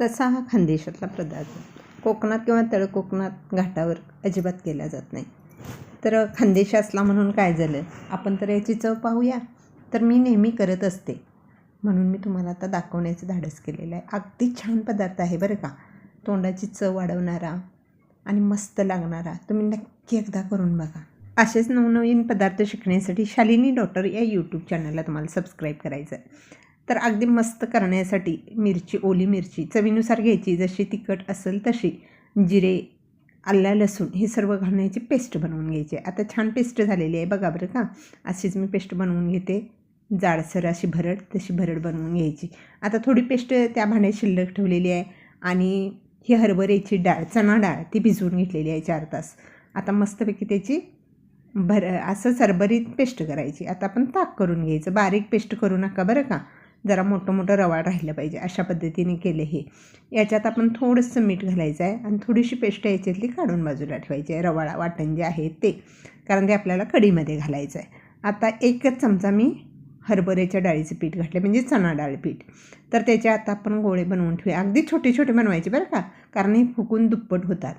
तसा हा खानदेशातला पदार्थ. कोकणात किंवा तळ कोकणात घाटावर अजिबात केला जात नाही. तर खानदेश असला म्हणून काय झालं? आपण तर याची चव पाहूया. तर मी नेहमी करत असते. म्हणून मी तुम्हाला आता दाखवण्याचं धाडस केलेलं आहे. अगदी छान पदार्थ आहे बरं का. तोंडाची चव वाढवणारा आणि मस्त लागणारा. तुम्ही नक्की एकदा करून बघा. असेच नवनवीन पदार्थ शिकण्यासाठी शालिनी डॉक्टर या यूट्यूब चॅनलला तुम्हाला सबस्क्राईब करायचं आहे. तर अगदी मस्त करण्यासाठी मिरची ओली मिरची चवीनुसार घ्यायची. जशी तिखट असेल तशी. जिरे आल्या लसूण हे सर्व घालण्याची पेस्ट बनवून घ्यायची. आता छान पेस्ट झालेली आहे बघा बरं का. अशीच मी पेस्ट बनवून घेते. जाडसर अशी भरड तशी भरड बनवून घ्यायची. आता थोडी पेस्ट त्या भांड्यात शिल्लक ठेवलेली आहे. आणि ही हरभऱ्याची डाळ चणा डाळ ती भिजवून घेतलेली आहे चार तास. आता मस्तपैकी त्याची भर असं सरभरीत पेस्ट करायची. आता आपण ताक करून घ्यायचं. बारीक पेस्ट करू नका बरं का. जरा मोठं मोठं रवाळ राहिलं पाहिजे अशा पद्धतीने केले हे. याच्यात आपण थोडंसं मीठ घालायचं आहे आणि थोडीशी पेस्ट याच्यातली काढून बाजूला ठेवायची आहे. रवाळा वाटण जे आहे ते. कारण ते आपल्याला कढीमध्ये घालायचं आहे. आता एकच चमचा मी हरभऱ्याच्या डाळीचं पीठ घातलं म्हणजे चणा डाळ पीठ. तर त्याचे आता आपण गोळे बनवून ठेवूया. अगदी छोटे छोटे बनवायचे बरं का. कारण हे फुकून दुप्पट होतात.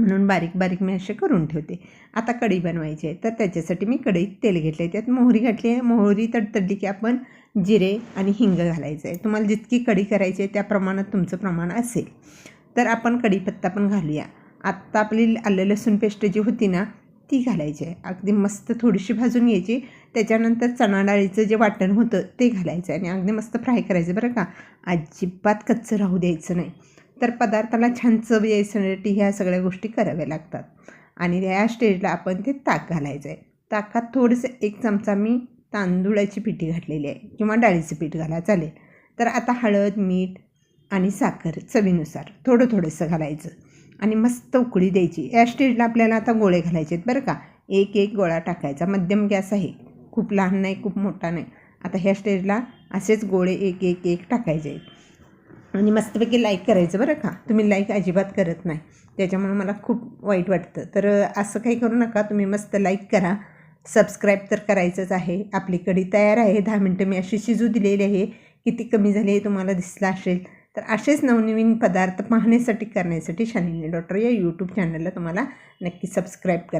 म्हणून बारीक बारीक मी असे करून ठेवते. आता कढी बनवायची आहे. तर त्याच्यासाठी मी कढईत तेल घेतले त्यात मोहरी घातली आहे. मोहरी तडतडली की आपण जिरे आणि हिंग घालायचं आहे. तुम्हाला जितकी कढी करायची आहे त्या प्रमाणात तुमचं प्रमाण असेल. तर आपण कढीपत्ता पण घालूया. आत्ता आपली आलं लसूण पेस्ट जी होती ना ती घालायची आहे. अगदी मस्त थोडीशी भाजून घ्यायची. त्याच्यानंतर चणा डाळीचं जे वाटण होतं ते घालायचं आहे. आणि अगदी मस्त फ्राय करायचं बरं का. अजिबात कच्चं राहू द्यायचं नाही. तर पदार्थाला छान चव यायसाठी ह्या सगळ्या गोष्टी कराव्या लागतात. आणि या स्टेजला आपण ते ताक घालायचं आहे ताकात थोडंसं एक चमचा मी तांदूळाची पिठी घातलेली आहे किंवा डाळीचं पीठ घाला चालेल. तर आता हळद मीठ आणि साखर चवीनुसार थोडं थोडंसं घालायचं आणि मस्त उकळी द्यायची. या स्टेजला आपल्याला आता गोळे घालायचे आहेत बरं का. एक एक गोळा टाकायचा. मध्यम गॅस आहे. खूप लहान नाही खूप मोठा नाही. आता ह्या स्टेजला असेच गोळे एक एक एक टाकायचे आहेत. आणि मस्तपैकी लाईक करायचं बरं का. तुम्ही लाईक अजिबात करत नाही. त्याच्यामुळे मला खूप वाईट वाटतं. तर असं काही करू नका. तुम्ही मस्त लाईक करा. सबस्क्राईब तर करायचंच आहे. आपली कढी तयार आहे. दहा मिनटं मी अशी शिजू दिलेली आहे. किती कमी झाली हे तुम्हाला दिसलं असेल. तर असेच नवनवीन पदार्थ पाहण्यासाठी करण्यासाठी शालिनी डॉक्टर या यूट्यूब चॅनलला तुम्हाला नक्की सबस्क्राईब करा.